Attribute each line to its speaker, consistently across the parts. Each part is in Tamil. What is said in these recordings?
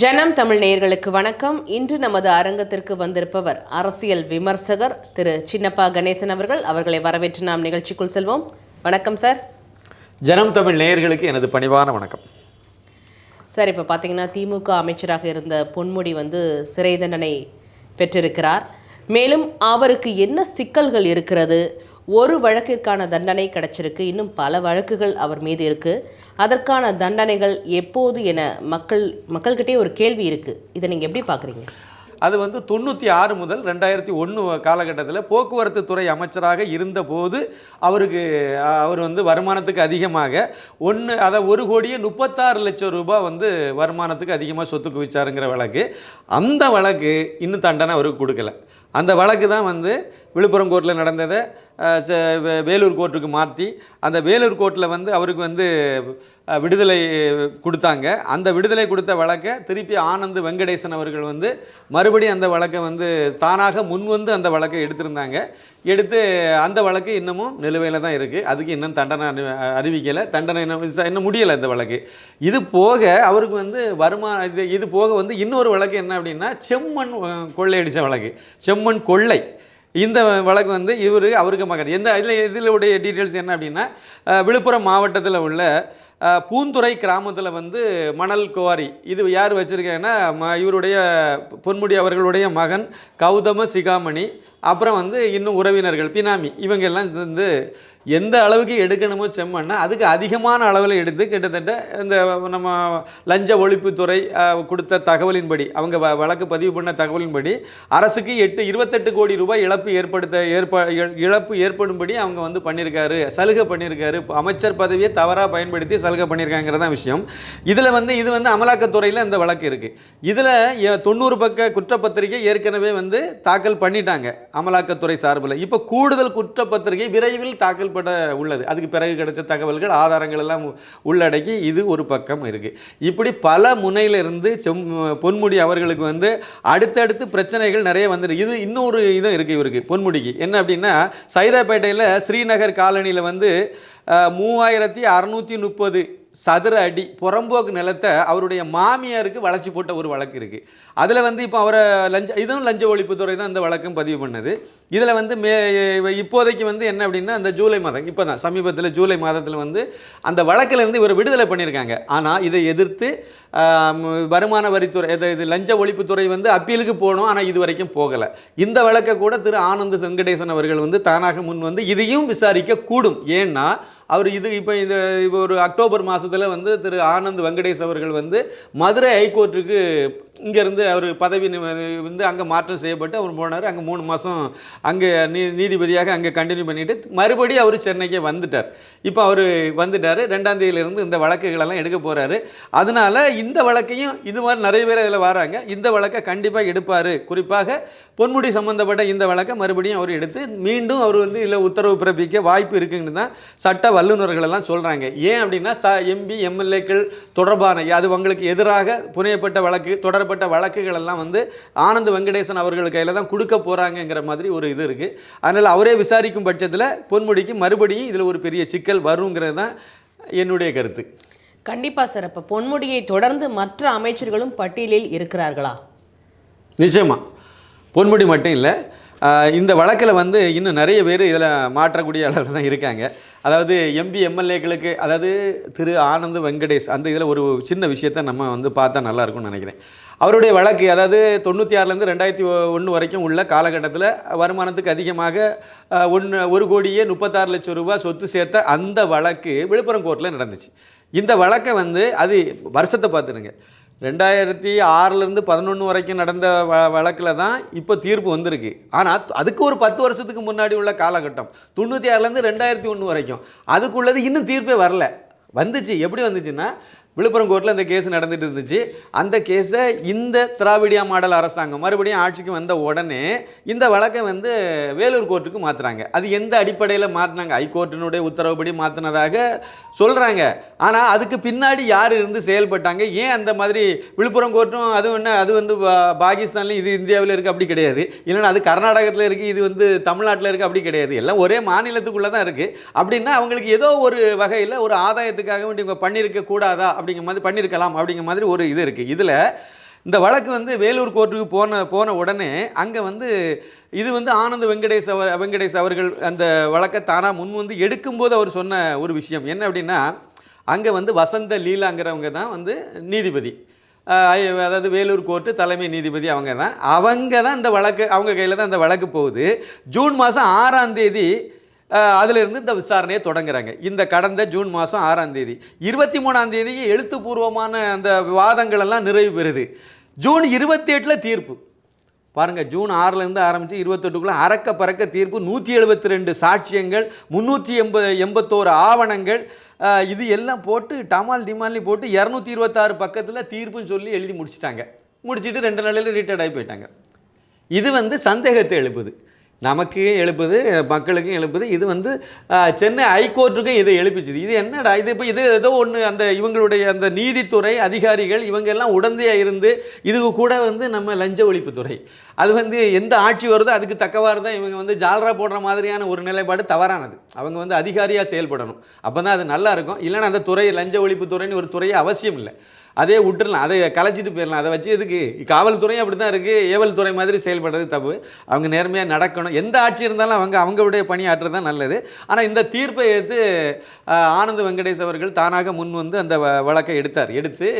Speaker 1: ஜனம் தமிழ் நேயர்களுக்கு வணக்கம். இன்று நமது அரங்கத்திற்கு வந்திருப்பவர் அரசியல் விமர்சகர் திரு சின்னப்பா கணேசன் அவர்கள். அவர்களை வரவேற்று நாம் நிகழ்ச்சிக்குள் செல்வோம். வணக்கம் சார்.
Speaker 2: ஜனம் தமிழ் நேயர்களுக்கு எனது பணிவான வணக்கம்.
Speaker 1: சார் இப்போ பார்த்தீங்கன்னா திமுக அமைச்சராக இருந்த பொன்முடி வந்து சிறை தண்டனை பெற்றிருக்கிறார். மேலும் அவருக்கு என்ன சிக்கல்கள் இருக்கிறது? ஒரு வழக்கிற்கான தண்டனை கிடைச்சிருக்கு. இன்னும் பல வழக்குகள் அவர் மீது இருக்கு. அதற்கான தண்டனைகள் எப்போது என மக்கள் மக்கள்கிட்டே ஒரு கேள்வி இருக்கு. இதை நீங்கள் எப்படி பார்க்குறீங்க?
Speaker 2: அது வந்து தொண்ணூற்றி ஆறு முதல் ரெண்டாயிரத்தி ஒன்று காலகட்டத்தில் போக்குவரத்து துறை அமைச்சராக இருந்தபோது அவருக்கு அவர் வந்து வருமானத்துக்கு அதிகமாக ஒன்று அதை ஒரு கோடியே முப்பத்தாறு லட்சம் ரூபாய் வந்து வருமானத்துக்கு அதிகமாக சொத்து குவிச்சாருங்கிற வழக்கு. அந்த வழக்கு இன்னும் தண்டனை அவருக்கு கொடுக்கல. அந்த வழக்கு தான் வந்து விழுப்புரம் கோர்ட்டில் நடந்ததை ச- வேலூர் கோர்ட்டுக்கு மாற்றி அந்த வேலூர் கோர்ட்டில் வந்து அவருக்கு வந்து விடுதலை கொடுத்தாங்க. அந்த விடுதலை கொடுத்த வழக்கை திருப்பி ஆனந்த் வெங்கடேசன் அவர்கள் வந்து மறுபடியும் அந்த வழக்கை வந்து தானாக முன்வந்து அந்த வழக்கை எடுத்திருந்தாங்க. எடுத்து அந்த வழக்கு இன்னமும் நிலுவையில் தான் இருக்குது அதுக்கு இன்னும் தண்டனை அறி- அறிவிக்கலை. தண்டனை இன்னும் இன்னும் முடியலை இந்த வழக்கு. இது போக அவருக்கு வந்து வருமான இது இது போக வந்து இன்னொரு வழக்கு என்ன அப்படின்னா செம்மண் கொள்ளையடித்த வழக்கு. செம்மண் கொள்ளை. இந்த வழக்கு வந்து இவர் அவருக்கு மகன். எந்த இதில் இதில் உடைய டீட்டெயில்ஸ் என்ன அப்படின்னா விழுப்புரம் மாவட்டத்தில் உள்ள பூந்துறை கிராமத்தில் வந்து மணல் குவாரி. இது யார் வச்சுருக்கேன்னா ம இவருடைய பொன்முடி அவர்களுடைய மகன் கௌதம சிகாமணி. அப்புறம் வந்து இன்னும் உறவினர்கள் பினாமி இவங்க எல்லாம் வந்து எந்த அளவுக்கு எடுக்கணுமோ செம்மண்ணா அதுக்கு அதிகமான அளவில் எடுத்து கிட்டத்தட்ட இந்த நம்ம லஞ்ச ஒழிப்புத்துறை கொடுத்த தகவலின்படி அவங்க வ- வழக்கு பதிவு பண்ண தகவலின்படி அரசுக்கு எட்டு இருபத்தெட்டு கோடி ரூபாய் இழப்பு ஏற்படுத்த ஏற்ப இழ- இழப்பு ஏற்படும்படி அவங்க வந்து பண்ணியிருக்காரு சலுகை பண்ணியிருக்காரு அமைச்சர் பதவியை தவறாக பயன்படுத்தி சலுகை பண்ணியிருக்காங்கிறது தான் விஷயம். இதில் வந்து இது வந்து அமலாக்கத்துறையில் இந்த வழக்கு இருக்குது இதில் தொண்ணூறு பக்க குற்றப்பத்திரிகை ஏற்கனவே வந்து தாக்கல் பண்ணிட்டாங்க. அமலாக்கத்துறை சார்பில். இப்போ கூடுதல் குற்றப்பத்திரிகை விரைவில் தாக்கல் பட உள்ளது. அதுக்கு பிறகு கிடைச்ச தகவல்கள் ஆதாரங்கள் எல்லாம் உள்ளடக்கி இது ஒரு பக்கம் இருக்குது இப்படி பல முனையிலிருந்து செம் பொன்முடி அவர்களுக்கு வந்து அடுத்தடுத்து பிரச்சனைகள் நிறைய வந்துருக்கு இது இன்னொரு இதுவும் இருக்குது இவருக்கு பொன்முடிக்கு. என்ன அப்படின்னா சைதாப்பேட்டையில் ஸ்ரீநகர் காலனியில் வந்து மூவாயிரத்தி அறநூற்றி முப்பது சதுர அடி புறம்போக்கு நிலத்தை அவருடைய மாமியாருக்கு வளைச்சி போட்ட ஒரு வழக்கு இருக்குது அதில் வந்து இப்போ அவரை லஞ்ச இதுவும் லஞ்ச ஒழிப்புத்துறை தான் இந்த வழக்கம் பதிவு பண்ணது. இதில் வந்து மே இப்போதைக்கு வந்து என்ன அப்படின்னா அந்த ஜூலை மாதம் இப்போ தான் சமீபத்தில் ஜூலை மாதத்தில் வந்து அந்த வழக்கிலேருந்து இவர் விடுதலை பண்ணியிருக்காங்க. ஆனால் இதை எதிர்த்து வருமான வரித்துறை இது இது லஞ்ச ஒழிப்புத்துறை வந்து அப்பீலுக்கு போகணும் ஆனால் இது வரைக்கும் போகலை. இந்த வழக்கை கூட திரு ஆனந்த் வெங்கடேசன் அவர்கள் வந்து தானாக முன் வந்து இதையும் விசாரிக்க கூடும் ஏன்னா அவர் இது இப்போ இந்த இப்போ ஒரு அக்டோபர் மாதத்தில் வந்து திரு ஆனந்த் வெங்கடேஷ் அவர்கள் வந்து மதுரை ஹைகோர்ட்டுக்கு இங்கேருந்து அவர் பதவி வந்து அங்கே மாற்றம் செய்யப்பட்டு அவர் போனார். அங்கே மூணு மாதம் அங்கே நீ நீதிபதியாக அங்கே கண்டினியூ பண்ணிவிட்டு மறுபடியும் அவர் சென்னைக்கே வந்துட்டார். இப்போ அவர் வந்துட்டார். ரெண்டாம் தேதியிலிருந்து இந்த வழக்குகளெல்லாம் எடுக்க போகிறாரு அதனால இந்த வழக்கையும் இது மாதிரி நிறைய பேர் அதில் வராங்க. இந்த வழக்கை கண்டிப்பாக எடுப்பார். குறிப்பாக பொன்முடி சம்மந்தப்பட்ட இந்த வழக்கை மறுபடியும் அவர் எடுத்து மீண்டும் அவர் வந்து இதில் உத்தரவு பிறப்பிக்க வாய்ப்பு இருக்குன்னு தான் சட்ட வல்லுநர்கள் எல்லாம் சொல்கிறாங்க ஏன் அப்படின்னா ச எம்பி எம்எல்ஏக்கள் தொடர்பான அது உங்களுக்கு எதிராக புனையப்பட்ட வழக்கு தொடரப்பட்ட வழக்குகள் எல்லாம் வந்து ஆனந்த் வெங்கடேசன் அவர்கள் கையில் தான் கொடுக்க போகிறாங்கங்கிற மாதிரி ஒரு இது இருக்குது அதனால் அவரே விசாரிக்கும் பட்சத்தில் பொன்முடிக்கு மறுபடியும் இதில் ஒரு பெரிய சிக்கல் வருங்கிறது தான் என்னுடைய கருத்து.
Speaker 1: கண்டிப்பா சார். அப்போ பொன்முடியை தொடர்ந்து மற்ற அமைச்சர்களும் பட்டியலில் இருக்கிறார்களா?
Speaker 2: நிச்சயமா. பொன்முடி மட்டும் இல்லை இந்த வழக்கில் வந்து இன்னும் நிறைய பேர் இதில் மாற்றக்கூடிய அளவில் தான் இருக்காங்க. அதாவது எம்பி எம்எல்ஏக்களுக்கு அதாவது திரு ஆனந்த் வெங்கடேஷ் அந்த இதில் ஒரு சின்ன விஷயத்தை நம்ம வந்து பார்த்தா நல்லாயிருக்கும்னு நினைக்கிறேன். அவருடைய வழக்கு அதாவது தொண்ணூற்றி ஆறுலேருந்து ரெண்டாயிரத்தி ஒன்று வரைக்கும் உள்ள காலகட்டத்தில் வருமானத்துக்கு அதிகமாக ஒன்று ஒரு கோடியே முப்பத்தாறு லட்சம் ரூபாய் சொத்து சேர்த்த அந்த வழக்கு விழுப்புரம் கோர்ட்டில் நடந்துச்சு. இந்த வழக்கை வந்து அது வருஷத்தை பார்த்துருங்க ரெண்டாயிரத்தி ஆறுலேருந்து பதினொன்று வரைக்கும் நடந்த வ வழக்கில் தான் இப்போ தீர்ப்பு வந்திருக்கு. ஆனால் அதுக்கு ஒரு பத்து வருஷத்துக்கு முன்னாடி உள்ள காலகட்டம் தொண்ணூற்றி ஆறுலேருந்து ரெண்டாயிரத்தி ஒன்று வரைக்கும். அதுக்குள்ளது இன்னும் தீர்ப்பே வரல. வந்துச்சு. எப்படி வந்துச்சுன்னா விழுப்புரம் கோர்ட்டில் இந்த கேஸ் நடந்துட்டு இருந்துச்சு. அந்த கேஸை இந்த திராவிடியா மாடல் அரசாங்கம் மறுபடியும் ஆட்சிக்கு வந்த உடனே இந்த வழக்கை வந்து வேலூர் கோர்ட்டுக்கு மாற்றுறாங்க அது எந்த அடிப்படையில் மாற்றினாங்க ஹைகோர்ட்டினுடைய உத்தரவுப்படி மாற்றினதாக சொல்கிறாங்க ஆனால் அதுக்கு பின்னாடி யார் இருந்து செயல்பட்டாங்க? ஏன் அந்த மாதிரி விழுப்புரம் கோர்ட்டும் அது என்ன அது வந்து பா- இது இந்தியாவில் இருக்குது அப்படி கிடையாது. இல்லைன்னா அது கர்நாடகத்தில் இருக்குது இது வந்து தமிழ்நாட்டில் இருக்குது அப்படி கிடையாது. எல்லாம் ஒரே மாநிலத்துக்குள்ளே தான் இருக்குது அப்படின்னா அவங்களுக்கு ஏதோ ஒரு வகையில் ஒரு ஆதாயத்துக்காக வேண்டி இவங்க பண்ணியிருக்க கூடாதா அப்படிங்கிற மாதிரி பண்ணியிருக்கலாம் அப்படிங்கிற மாதிரி ஒரு இது இருக்குது இதில் இந்த வழக்கு வந்து வேலூர் கோர்ட்டுக்கு போன போன உடனே அங்கே வந்து இது வந்து ஆனந்த் வெங்கடேஷ் அவர் வெங்கடேஷ் அவர்கள் அந்த வழக்கை தானாக முன் வந்து எடுக்கும்போது அவர் சொன்ன ஒரு விஷயம். என்ன அப்படின்னா அங்கே வந்து வசந்த லீலாங்கிறவங்க தான் வந்து நீதிபதி. அதாவது வேலூர் கோர்ட்டு தலைமை நீதிபதி அவங்க தான் அவங்க தான் இந்த வழக்கு அவங்க கையில் தான் இந்த வழக்கு போகுது. ஜூன் மாதம் ஆறாம் தேதி அதிலிருந்து இந்த விசாரணையை தொடங்குறாங்க. இந்த கடந்த ஜூன் மாதம் ஆறாம் தேதி. இருபத்தி மூணாம் தேதி எழுத்துப்பூர்வமான அந்த விவாதங்கள் எல்லாம் நிறைவு பெறுது. ஜூன் இருபத்தி எட்டில் தீர்ப்பு. பாருங்கள் ஜூன் ஆறிலேருந்து ஆரம்பித்து இருபத்தெட்டுக்குள்ளே அறக்க பறக்க தீர்ப்பு நூற்றி எழுபத்தி ரெண்டு சாட்சியங்கள் முந்நூற்றி எண்பது எண்பத்தோரு ஆவணங்கள் இது எல்லாம் போட்டு டமால் டிமாலி போட்டு இரநூத்தி இருபத்தாறு பக்கத்தில் தீர்ப்புன்னு சொல்லி எழுதி முடிச்சிட்டாங்க. முடிச்சிட்டு ரெண்டு நாளையில் ரிட்டையர்ட் ஆகி போயிட்டாங்க. இது வந்து சந்தேகத்தை எழுப்புது. நமக்கு எழுப்புது மக்களுக்கும் எழுப்புது. இது வந்து சென்னை ஹைகோர்ட்டுக்கும் இதை எழுப்பிச்சுது. இது என்னடா? இது இப்போ இது ஏதோ ஒன்று அந்த இவங்களுடைய அந்த நீதித்துறை அதிகாரிகள் இவங்க எல்லாம் உடந்தையாக இருந்து இதுக்கு கூட வந்து நம்ம லஞ்ச ஒழிப்புத்துறை அது வந்து எந்த ஆட்சி வருதோ அதுக்கு தக்கவாறு தான் இவங்க வந்து ஜால்ரா போடுற மாதிரியான ஒரு நிலைப்பாடு தவறானது. அவங்க வந்து அதிகாரியாக செயல்படணும். அப்போ தான் அது நல்லா இருக்கும். இல்லைன்னா அந்த துறை லஞ்ச ஒழிப்புத்துறைன்னு ஒரு துறையை அவசியம் இல்லை. அதே விட்டுடலாம் அதை கலைச்சிட்டு போயிடலாம். அதை வச்சு எதுக்கு? காவல்துறையும் அப்படி தான் இருக்குது ஏவல் துறை மாதிரி செயல்படுறது தப்பு. அவங்க நேர்மையாக நடக்கணும். எந்த ஆட்சி இருந்தாலும் அவங்க அவங்களுடைய பணியாற்றுறது தான் நல்லது. ஆனால் இந்த தீர்ப்பை எடுத்து ஆனந்த் வெங்கடேஷ் அவர்கள் தானாக முன் வந்து அந்த வ- வழக்கை எடுத்தார். எடுத்து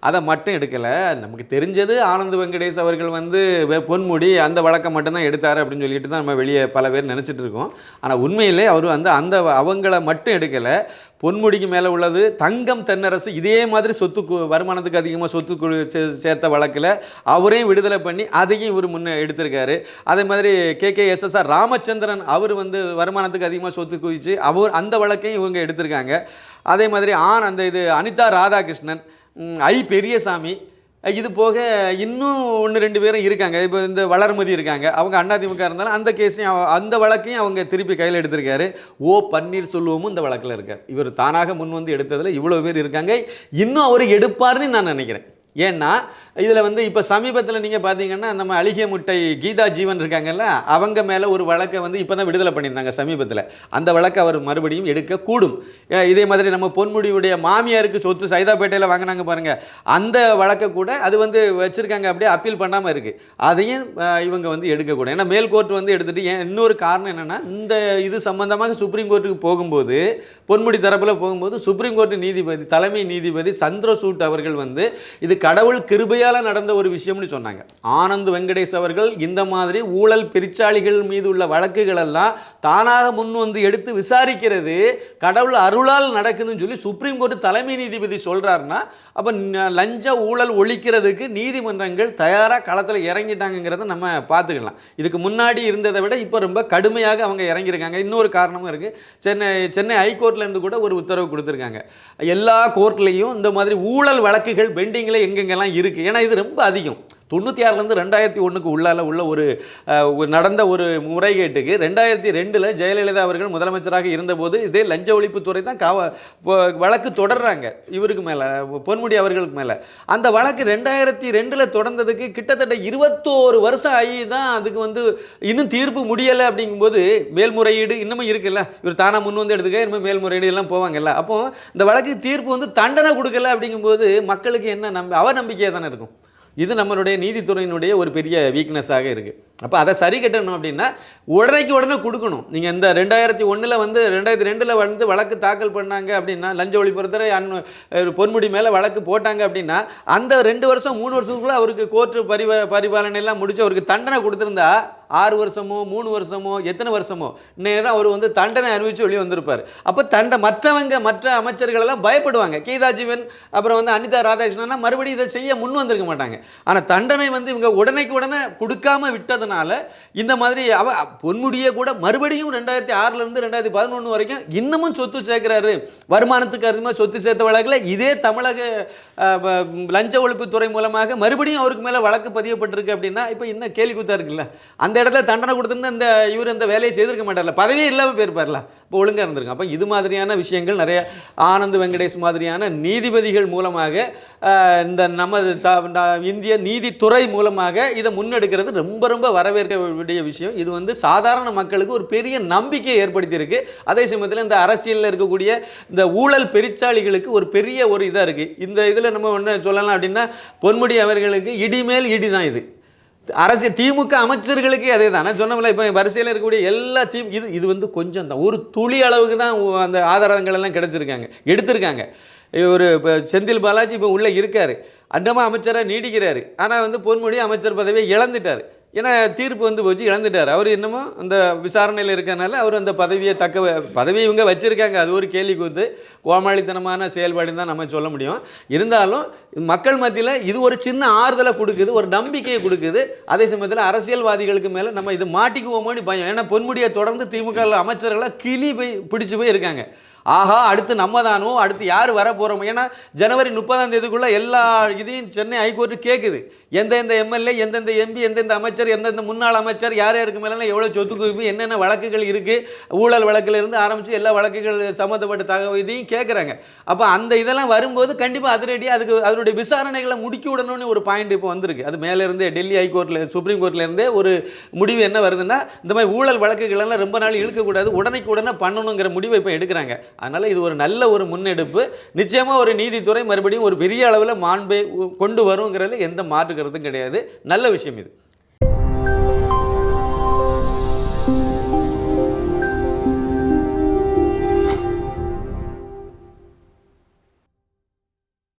Speaker 2: அதை மட்டும் எடுக்கலை. நமக்கு தெரிஞ்சது ஆனந்த் வெங்கடேஷ் அவர்கள் வந்து பொன்முடி அந்த வழக்கை மட்டும்தான் எடுத்தார் அப்படின்னு சொல்லிட்டு தான் நம்ம வெளியே பல பேர் நினச்சிட்டு இருக்கோம். ஆனால் உண்மையிலே அவர் வந்து அந்த வ- அவங்கள மட்டும் எடுக்கலை. பொன்முடிக்கு மேலே உள்ளது. தங்கம் தென்னரசு இதே மாதிரி சொத்து கு- வருமானத்துக்கு அதிகமாக சொத்து சேர்த்த வழக்கில் அவரையும் விடுதலை பண்ணி அதையும் இவர் முன்னே எடுத்திருக்காரு. அதே மாதிரி கே. கே. எஸ்எஸ்ஆர் ராமச்சந்திரன் அவர் வந்து வருமானத்துக்கு அதிகமாக சொத்து குவிச்சு அவர் அந்த வழக்கையும் இவங்க எடுத்திருக்காங்க. அதே மாதிரி ஆன் அந்த இது அனிதா ராதாகிருஷ்ணன் ஐ பெரியசாமி இது போக இன்னும் ஒன்று ரெண்டு பேரும் இருக்காங்க. இப்போ இந்த வளர்மதி இருக்காங்க. அவங்க அதிமுக இருந்தாலும் அந்த கேஸையும் அவ- அந்த வழக்கையும் அவங்க திருப்பி கையில் எடுத்திருக்காரு. ஓ பன்னீர் செல்வமும் இந்த வழக்கில் இருக்கார். இவர் தானாக முன் வந்து எடுத்ததில் இவ்வளோ பேர் இருக்காங்க. இன்னும் அவர் எடுப்பார்னு நான் நினைக்கிறேன். ஏன்னா இதில் வந்து இப்போ சமீபத்தில் நீங்கள் பார்த்தீங்கன்னா நம்ம அழிகை முட்டை கீதா ஜீவன் இருக்காங்கல்ல அவங்க மேலே ஒரு வழக்கை வந்து இப்போ தான் விடுதலை பண்ணியிருந்தாங்க சமீபத்தில். அந்த வழக்கை அவர் மறுபடியும் எடுக்கக்கூடும். இதே மாதிரி நம்ம பொன்முடியுடைய மாமியாருக்கு சொத்து சைதாப்பேட்டையில் வாங்கினாங்க பாருங்கள் அந்த வழக்கை கூட அது வந்து வச்சுருக்காங்க அப்படியே அப்பீல் பண்ணாமல் இருக்குது அதையும் இவங்க வந்து எடுக்கக்கூடும். ஏன்னா மேல் கோர்ட் வந்து எடுத்துகிட்டு ஏன் இன்னொரு காரணம் என்னென்னா இந்த இது சம்மந்தமாக சுப்ரீம் கோர்ட்டுக்கு போகும்போது பொன்முடி தரப்பில் போகும்போது சுப்ரீம் கோர்ட் நீதிபதி தலைமை நீதிபதி சந்திரசூட் அவர்கள் வந்து இது கடவுள் கிருபையால் நடந்த ஒரு விஷயம்னு சொன்னாங்க. ஆனந்த் வெங்கடேஷ் அவர்கள் இந்த மாதிரி ஊழல் பெருச்சாளிகள் மீது உள்ள வழக்குகள் எல்லாம் தானாக முன் வந்து எடுத்து விசாரிக்கிறது கடவுள் அருளால் நடக்குதுன்னு சொல்லி சுப்ரீம் கோர்ட் தலைமை நீதிபதி சொல்கிறாருன்னா அப்போ லஞ்ச ஊழல் ஒழிக்கிறதுக்கு நீதிமன்றங்கள் தயாராக களத்தில் இறங்கிட்டாங்கங்கிறத நம்ம பார்த்துக்கலாம். இதுக்கு முன்னாடி இருந்ததை விட இப்போ ரொம்ப கடுமையாக அவங்க இறங்கியிருக்காங்க. இன்னொரு காரணமும் இருக்குது சென்னை சென்னை ஹைகோர்ட்லேருந்து கூட ஒரு உத்தரவு கொடுத்துருக்காங்க. எல்லா கோர்ட்லேயும் இந்த மாதிரி ஊழல் வழக்குகள் பெண்டிங்கில் எங்கெங்கெல்லாம் இருக்குது ஏன்னா இது ரொம்ப அதிகம். தொண்ணூற்றி ஆறுலேருந்து ரெண்டாயிரத்தி ஒன்றுக்கு உள்ளால உள்ள ஒரு நடந்த ஒரு முறைகேட்டுக்கு ரெண்டாயிரத்தி ரெண்டில் ஜெயலலிதா அவர்கள் முதலமைச்சராக இருந்தபோது இதே லஞ்ச ஒழிப்புத்துறை தான் காவ வழக்கு தொடர்றாங்க இவருக்கு மேலே பொன்முடி அவர்களுக்கு மேலே. அந்த வழக்கு ரெண்டாயிரத்தி ரெண்டில் தொடர்ந்ததுக்கு கிட்டத்தட்ட இருபத்தோரு வருஷம் ஆகி தான் அதுக்கு வந்து இன்னும் தீர்ப்பு முடியலை அப்படிங்கும்போது மேல்முறையீடு இன்னமும் இருக்குல்ல. இவர் தானாக முன் வந்து எடுத்துக்க இனிமேல் மேல்முறையீடு எல்லாம் போவாங்கல்ல. அப்போது இந்த வழக்கு தீர்ப்பு வந்து தண்டனை கொடுக்கல அப்படிங்கும்போது மக்களுக்கு என்ன நம்பி அவநம்பிக்கையாக தானே இருக்கும்? இது நம்மளுடைய நீதித்துறையினுடைய ஒரு பெரிய வீக்னஸாக இருக்குது அப்போ அதை சரி கட்டணும் அப்படின்னா உடனேக்கு உடனே கொடுக்கணும். நீங்கள் இந்த ரெண்டாயிரத்தி ஒன்றில் வந்து ரெண்டாயிரத்தி ரெண்டில் வந்து வழக்கு தாக்கல் பண்ணாங்க அப்படின்னா லஞ்ச ஒழிப்புறத்துறை அன் ஒரு பொன்முடி மேலே வழக்கு போட்டாங்க அப்படின்னா அந்த ரெண்டு வருஷம் மூணு வருஷத்துக்குள்ளே அவருக்கு கோர்ட்டு பரிவ பரிபாலனை எல்லாம் முடிச்சு அவருக்கு தண்டனை கொடுத்துருந்தா ஆறு வருஷமோ மூணு வருஷமோ எத்தனை வருஷமோ? நேரம் அவர் வந்து தண்டனை அறிவித்து வெளியே வந்திருப்பார். அப்போ தண்டை மற்றவங்க மற்ற அமைச்சர்கள் எல்லாம் பயப்படுவாங்க. கீதா ஜீவன் அப்புறம் வந்து அனிதா ராதாகிருஷ்ணன் மறுபடியும் இதை செய்ய முன் வந்திருக்க மாட்டாங்க. ஆனால் தண்டனை வந்து இவங்க உடனேக்கு உடனே கொடுக்காம விட்டதுனால இந்த மாதிரி அவ பொன்முடியே கூட மறுபடியும் ரெண்டாயிரத்தி ஆறுலேருந்து ரெண்டாயிரத்தி பதினொன்று வரைக்கும் இன்னமும் சொத்து சேர்க்குறாரு. வருமானத்துக்கு அதிகமாக சொத்து சேர்த்த வழக்கில் இதே தமிழக லஞ்ச ஒழிப்புத்துறை மூலமாக மறுபடியும் அவருக்கு மேலே வழக்கு பதியப்பட்டிருக்கு அப்படின்னா இப்போ இன்னும் கேள்வி கூத்தா இருக்குல்ல? அந்த இடத்துல தண்டனை கொடுத்துருந்து அந்த இவர் அந்த வேலையை செய்திருக்க மாட்டார்ல. பதவியே இல்லாமல் போயிருப்பார்ல. இப்போ ஒழுங்காக இருந்திருக்கும் அப்போ இது மாதிரியான விஷயங்கள் நிறைய ஆனந்த் வெங்கடேஷ் மாதிரியான நீதிபதிகள் மூலமாக இந்த நமது த இந்திய நீதித்துறை மூலமாக இதை முன்னெடுக்கிறது ரொம்ப ரொம்ப வரவேற்க வேண்டிய விஷயம். இது வந்து சாதாரண மக்களுக்கு ஒரு பெரிய நம்பிக்கையை ஏற்படுத்தியிருக்கு. அதே சமயத்தில் இந்த அரசியலில் இருக்கக்கூடிய இந்த ஊழல் பெருச்சாளிகளுக்கு ஒரு பெரிய ஒரு இதாக இருக்குது இந்த இதில் நம்ம ஒன்று சொல்லலாம் அப்படின்னா பொன்முடி அவர்களுக்கு இடிமேல் இடி தான் இது. அரசியல் திமுக அமைச்சர்களுக்கே அதே தான் நான் சொன்னோம்ல இப்போ வரிசையில் இருக்கக்கூடிய எல்லா தீ இது இது வந்து கொஞ்சம் தான். ஒரு துளி அளவுக்கு தான் அந்த ஆதாரங்கள் எல்லாம் கிடச்சிருக்காங்க எடுத்திருக்காங்க. ஒரு இப்போ செந்தில் பாலாஜி இப்போ உள்ளே இருக்கார். அந்தமா அமைச்சராக நீடிக்கிறாரு. ஆனால் வந்து பொன்முடி அமைச்சர் பதவியை இழந்துட்டார். ஏன்னா தீர்ப்பு வந்து போச்சு இழந்துட்டார். அவர் என்னமோ அந்த விசாரணையில் இருக்கனால அவர் அந்த பதவியை தக்க பதவி இவங்க வச்சுருக்காங்க. அது ஒரு கேள்வி கூத்து. கோமாளித்தனமான செயல்பாடுன்னு தான் நம்ம சொல்ல முடியும். இருந்தாலும் மக்கள் மத்தியில் இது ஒரு சின்ன ஆறுதலை கொடுக்குது ஒரு நம்பிக்கையை கொடுக்குது. அதே சமயத்தில் அரசியல்வாதிகளுக்கு மேலே நம்ம இது மாட்டிக்குவோமோன்னு பயம். ஏன்னா பொன்முடியை தொடர்ந்து திமுக அமைச்சர்களாக கிளி போய் பிடிச்சி போய் இருக்காங்க. ஆஹா அடுத்து நம்ம தானோ அடுத்து யார் வர போகிறோம் ஏன்னா ஜனவரி முப்பதாம் தேதிக்குள்ளே எல்லா இதையும் சென்னை ஹைகோர்ட்டு கேட்குது எந்தெந்த எம்எல்ஏ எந்தெந்த எம்பி எந்தெந்த அமைச்சர் எந்தெந்த முன்னாள் அமைச்சர் யார் யாருக்கு மேலாம் எவ்வளோ சொத்து குவிப்பு என்னென்ன வழக்குகள் இருக்குது ஊழல் வழக்கிலிருந்து ஆரம்பித்து எல்லா வழக்குகள் சம்மந்தப்பட்ட தகவல் இதையும் கேட்குறாங்க அப்போ அந்த இதெல்லாம் வரும்போது கண்டிப்பாக அதிரடியாக அதுக்கு அதனுடைய விசாரணைகளை முடுக்கி விடணும்னு ஒரு பாயிண்ட் இப்போ வந்திருக்கு. அது மேலே இருந்தே டெல்லி ஹைகோர்ட்டில் சுப்ரீம் கோர்ட்லேருந்தே ஒரு முடிவு என்ன வருதுன்னா இந்த மாதிரி ஊழல் வழக்குகளெல்லாம் ரொம்ப நாள் இழுக்கக்கூடாது உடனே உடனே பண்ணணுங்கிற முடிவை இப்போ எடுக்கிறாங்க. அதனால் இது ஒரு நல்ல ஒரு முன்னெடுப்பு. நிச்சயமாக ஒரு நீதித்துறை மறுபடியும் ஒரு பெரிய அளவில் மாண்பை கொண்டு வருங்கிறதுல எந்த மாற்றுக்கிறதும் கிடையாது. நல்ல விஷயம் இது.